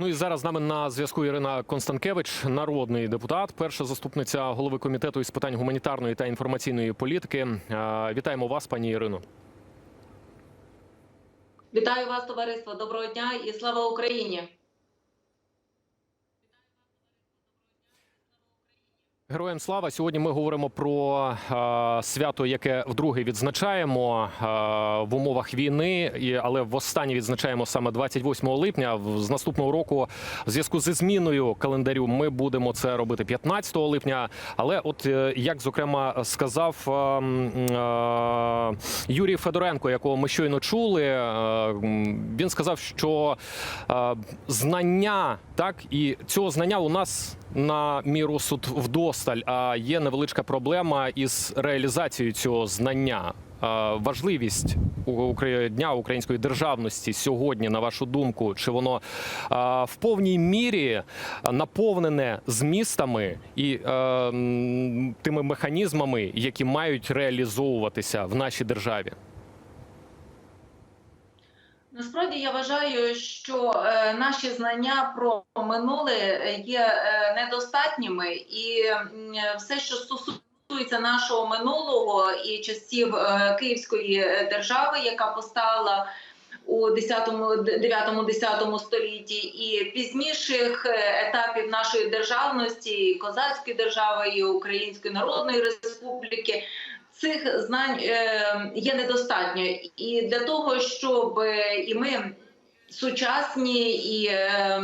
Ну і зараз з нами на зв'язку Ірина Констанкевич, народний депутат, перша заступниця голови комітету із питань гуманітарної та інформаційної політики. Е, Вітаємо вас, пані Ірино. Вітаю вас, товариство. Доброго дня і слава Україні. Героям слава! Сьогодні ми говоримо про е, свято, яке вдруге відзначаємо е, в умовах війни, і, але востаннє відзначаємо саме 28 липня. З наступного року, в зв'язку зі зміною календарю, ми будемо це робити 15 липня. Але, от е, як зокрема сказав е, е, Юрій Федоренко, якого ми щойно чули, е, він сказав, що е, знання так і цього знання у нас на міру суд вдосталь. А є невеличка проблема із реалізацією цього знання. Важливість дня української державності сьогодні, на вашу думку, чи воно в повній мірі наповнене змістами і тими механізмами, які мають реалізовуватися в нашій державі? Насправді я вважаю, що е, наші знання про минуле є е, недостатніми, і все, що стосується нашого минулого і часів е, Київської держави, яка постала у 9-10 столітті, і пізніших етапів нашої державності, і козацької держави, і Української Народної Республіки. Цих знань е, є недостатньо, і для того, щоб е, і ми сучасні і е,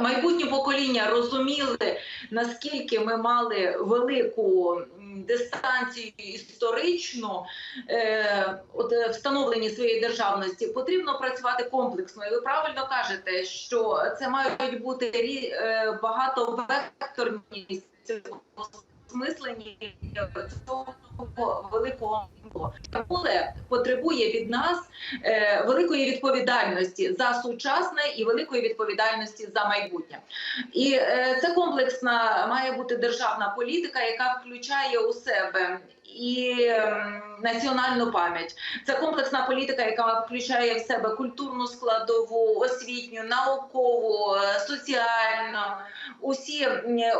майбутнє покоління розуміли, наскільки ми мали велику дистанцію історичну е, от, е, встановленні своєї державності, потрібно працювати комплексно. І ви правильно кажете, що це мають бути багатовекторність осмислені цього великого минуле потребує від нас е, великої відповідальності за сучасне і великої відповідальності за майбутнє. І е, це комплексна має бути державна політика, яка включає у себе і ем, національну пам'ять. Це комплексна політика, яка включає в себе культурну складову, освітню, наукову, е, соціальну, усі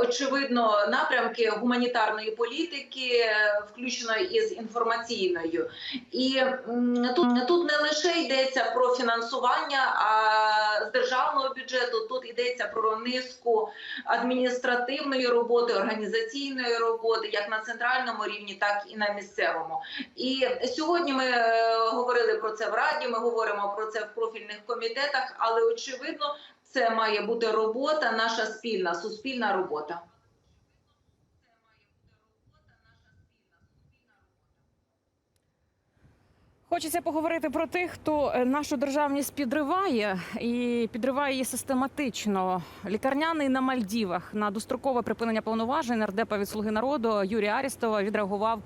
очевидно напрямки гуманітарної політики, е, включно із інформаційною. І тут, тут не лише йдеться про фінансування, а з державного бюджету тут йдеться про низку адміністративної роботи, організаційної роботи, як на центральному рівні, так і на місцевому. І сьогодні ми е, говорили про це в раді. Ми говоримо про це в профільних комітетах, але очевидно, це має бути робота, наша спільна суспільна робота. Хочеться поговорити про тих, хто е, нашу державність підриває і підриває її систематично. Лікарняний на Мальдівах на дострокове припинення повноважень нардепа від слуги народу Юрія Арістова відреагував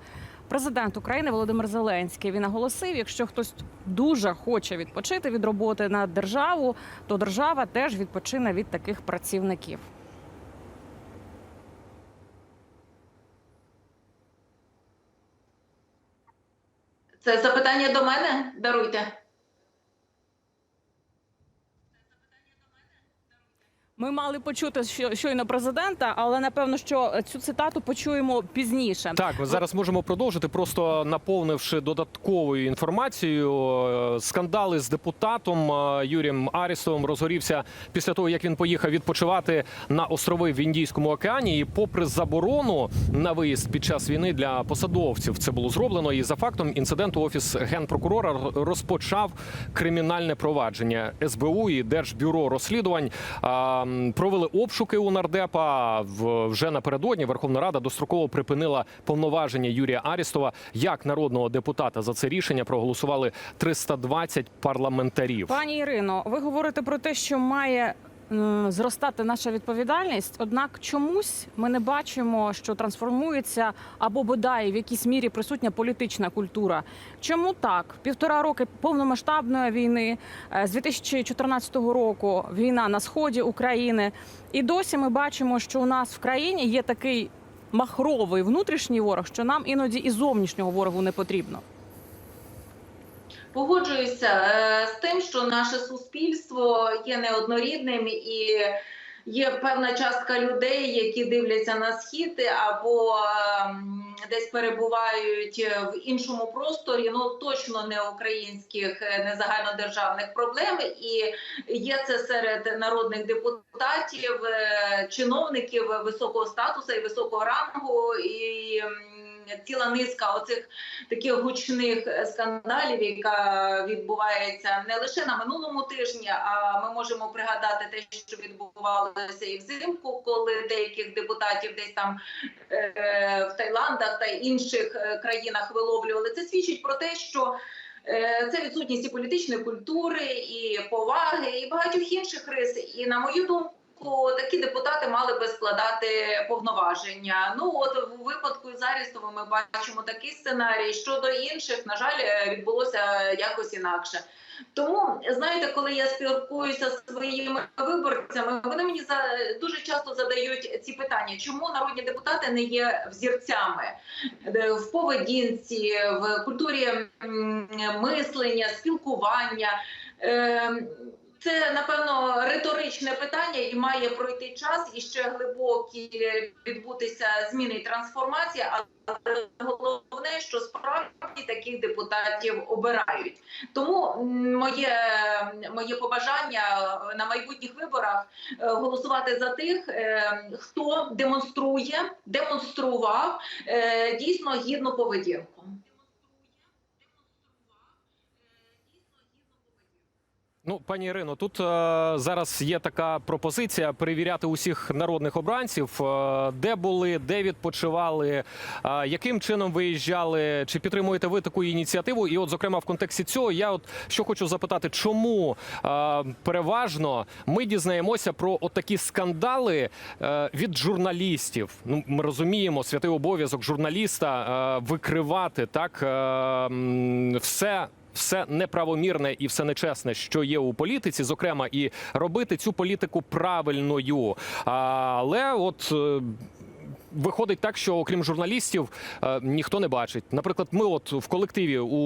президент України Володимир Зеленський. Він наголосив, якщо хтось дуже хоче відпочити від роботи на державу, то держава теж відпочине від таких працівників. Це запитання до мене? Даруйте. Ми мали почути що- щойно президента, але напевно, що цю цитату почуємо пізніше. Так, зараз можемо продовжити, просто наповнивши додатковою інформацією. Е, Скандали з депутатом е, Юрієм Арістовим розгорівся після того, як він поїхав відпочивати на острови в Індійському океані. І попри заборону на виїзд під час війни для посадовців, це було зроблено. І за фактом інциденту офіс генпрокурора розпочав кримінальне провадження. СБУ і Держбюро розслідувань провели обшуки у нардепа. Вже напередодні Верховна Рада достроково припинила повноваження Юрія Арістова як народного депутата. За це рішення проголосували 320 парламентарів. Пані Ірино, ви говорите про те, що має зростати наша відповідальність. Однак чомусь ми не бачимо, що трансформується або бодай в якійсь мірі присутня політична культура. Чому так? Півтора роки повномасштабної війни е, з 2014 року війна на сході України, і досі ми бачимо, що у нас в країні є такий махровий внутрішній ворог, що нам іноді і зовнішнього ворогу не потрібно. Погоджуюся е, з тим, що наше суспільство є неоднорідним і є певна частка людей, які дивляться на схід або ем, десь перебувають в іншому просторі, ну точно не українських, е, не загальнодержавних проблем. І є це серед народних депутатів, е, чиновників високого статусу і високого рангу. І м, ціла низка оцих таких гучних е, скандалів, яка відбувається не лише на минулому тижні, а ми можемо пригадати те, що відбувалося і взимку, коли деяких депутатів десь там е, в Таїландах та інших е, країнах виловлювали. Це свідчить про те, що е, це відсутність і політичної культури, і поваги, і багатьох інших рис. І на мою думку. Такі депутати мали би складати повноваження. Ну от у випадку з Арістовим ми бачимо такий сценарій. Щодо інших, на жаль, е, відбулося якось інакше. Тому знаєте, коли я спілкуюся з своїми виборцями, вони мені за дуже часто задають ці питання, чому народні депутати не є взірцями Е, в поведінці, в культурі мислення, спілкування. Е, Це напевно риторичне питання, і має пройти час і ще глибокі відбутися зміни і трансформація. Але головне, що справді таких депутатів обирають. Тому моє, моє побажання на майбутніх виборах е, голосувати за тих, е, хто демонструє, демонстрував е, дійсно гідну поведінку. Ну, пані Ірино, тут е, зараз є така пропозиція перевіряти усіх народних обранців, е, де були, де відпочивали, е, яким чином виїжджали, чи підтримуєте ви таку ініціативу? І, от, зокрема, в контексті цього, я от що хочу запитати, чому е, переважно ми дізнаємося про такі скандали е, від журналістів? Ну, ми розуміємо, святий обов'язок журналіста е, викривати так е, все все неправомірне і все нечесне, що є у політиці, зокрема, і робити цю політику правильною. Але от. Виходить так, що окрім журналістів е, ніхто не бачить. Наприклад, ми, от в колективі, у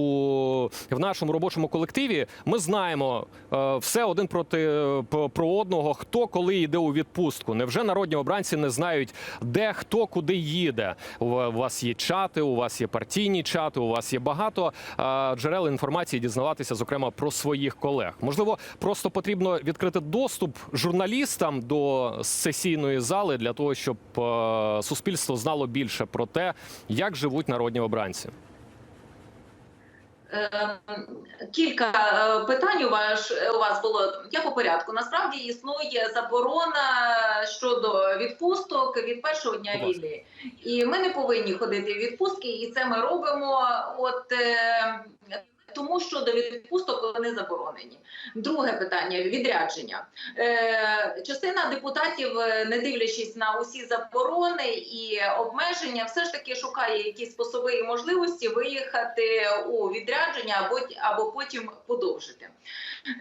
в нашому робочому колективі, ми знаємо е, все один проти е, про- одного, хто коли йде у відпустку. Невже народні обранці не знають, де хто куди їде? У вас є чати, у вас є партійні чати, у вас є багато джерел інформації дізнаватися, зокрема про своїх колег. Можливо, просто потрібно відкрити доступ журналістам до сесійної зали для того, щоб суспільство знало більше про те, як живуть народні обранці. Е, Кілька е, питань у вас у вас було. Я по порядку. Насправді існує заборона щодо відпусток від першого дня війни, і ми не повинні ходити в відпустки, і це ми робимо. От е, тому що до відпусток вони заборонені. Друге питання відрядження. Е, частина депутатів, е, не дивлячись на усі заборони і обмеження, все ж таки шукає якісь способи і можливості виїхати у відрядження або, потім подовжити.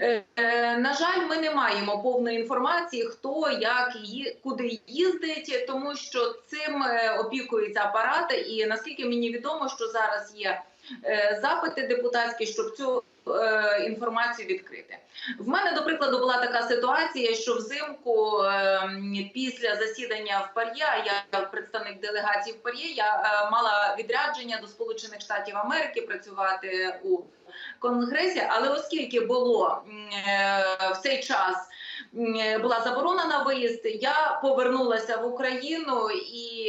Е, на жаль, ми не маємо повної інформації, хто як куди їздить, тому що цим опікується апарат. І наскільки мені відомо, що зараз є запити депутатські, щоб цю е, інформацію відкрити. В мене, до прикладу, була така ситуація, що взимку е, після засідання в Пар'є, я представник делегації в Пар'є, я е, мала відрядження до Сполучених Штатів Америки працювати у конгресі. Але оскільки було е, в цей час е, була заборона на виїзд, я повернулася в Україну, і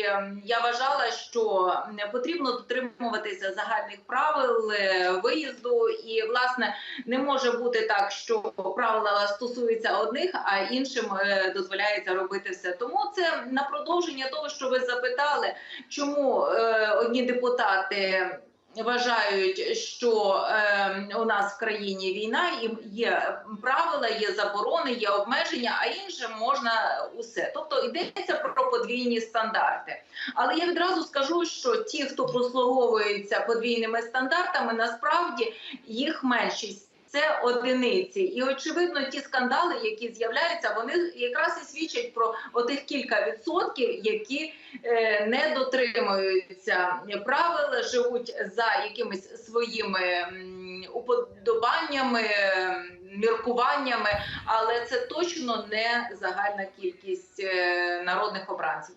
я вважала, що потрібно дотримуватися загальних правил е, виїзду, і власне не може бути так, що правила стосуються одних, а іншим е, дозволяється робити все. Тому це на продовження того, що ви запитали, чому е, одні депутати. Вважають, що е, у нас в країні війна, і є правила, є заборони, є обмеження, а іншим можна усе. Тобто йдеться про подвійні стандарти. Але я відразу скажу, що ті, хто прослуговується подвійними стандартами, насправді їх меншість. Це одиниці, і очевидно, ті скандали, які з'являються, вони якраз і свідчать про отих кілька відсотків, які е, не дотримуються правил, живуть за якимись своїми уподобаннями, міркуваннями, але це точно не загальна кількість е, народних обранців.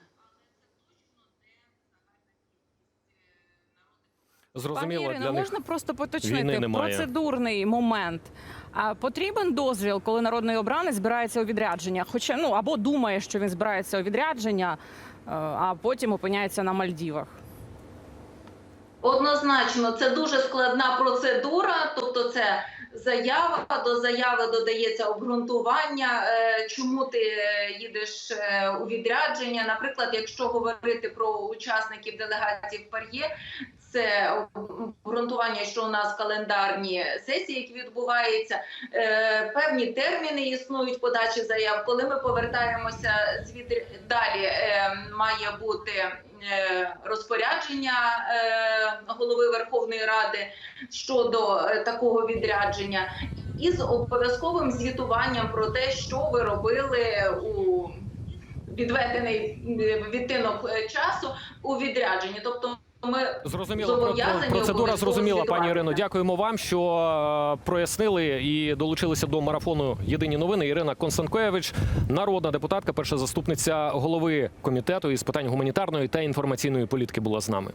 Зрозуміло, Пані Ірино, для них можна просто війни поточнити немає. процедурний момент. А потрібен дозвіл, коли народний обранець збирається у відрядження, хоча ну або думає, що він збирається у відрядження, е, а потім опиняється на Мальдівах. Однозначно, це дуже складна процедура, тобто це заява, до заяви додається обґрунтування, е, чому ти е, їдеш е, у відрядження. Наприклад, якщо говорити про учасників делегації в Пар'є, це обґрунтування, що у нас календарні сесії, які відбуваються, е, певні терміни існують подачі заяв. Коли ми повертаємося звідти далі, е, має бути е, розпорядження голови Верховної Ради щодо такого відрядження, і з обов'язковим звітуванням про те, що ви робили у відведений відтинок часу у відрядженні. Тобто ми Зрозуміло, про- про- процедура зрозуміла, пані. Ірино. Дякуємо вам, що е, прояснили і долучилися до марафону Єдині новини. Ірина Констанкевич, народна депутатка, перша заступниця голови комітету із питань гуманітарної та інформаційної політики, була з нами.